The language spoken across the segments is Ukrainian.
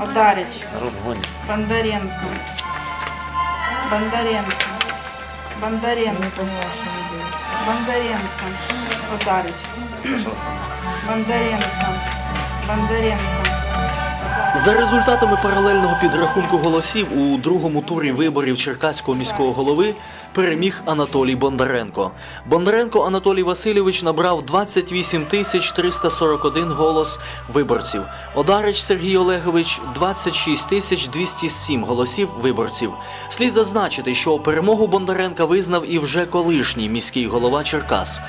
Одарич, гонит. Бондаренко, Бондаренко, Бондаренко, Бондаренко, Одарич, Бондаренко, Бондаренко. За результатами паралельного підрахунку голосів у другому турі виборів Черкаського міського голови переміг Анатолій Бондаренко. Бондаренко Анатолій Васильович набрав 28 тисяч 341 голос виборців. Одарич Сергій Олегович 26 тисяч 207 голосів виборців. Слід зазначити, що перемогу Бондаренка визнав і вже колишній міський голова Черкас.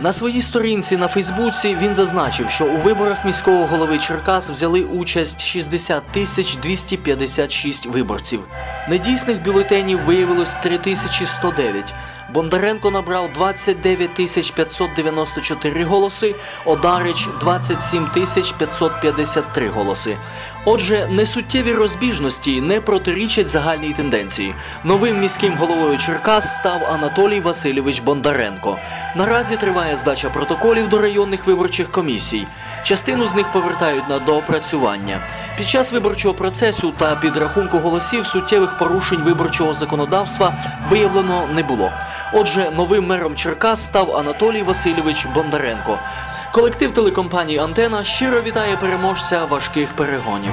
На своїй сторінці на Фейсбуці він зазначив, що у виборах міського голови Черкас взяли участь 60 тисяч 256 виборців. Недійсних бюлетенів виявилось 3109. Бондаренко набрав 29 тисяч 594 голоси, Одарич 27 тисяч 553 голоси. Отже, несуттєві розбіжності не протирічать загальній тенденції. Новим міським головою Черкас став Анатолій Васильович Бондаренко. Наразі триває здача протоколів до районних виборчих комісій. Частину з них повертають на доопрацювання. Під час виборчого процесу та підрахунку голосів суттєвих порушень виборчого законодавства виявлено не було. Отже, новим мером Черкас став Анатолій Васильович Бондаренко. Колектив телекомпанії Антена щиро вітає переможця важких перегонів.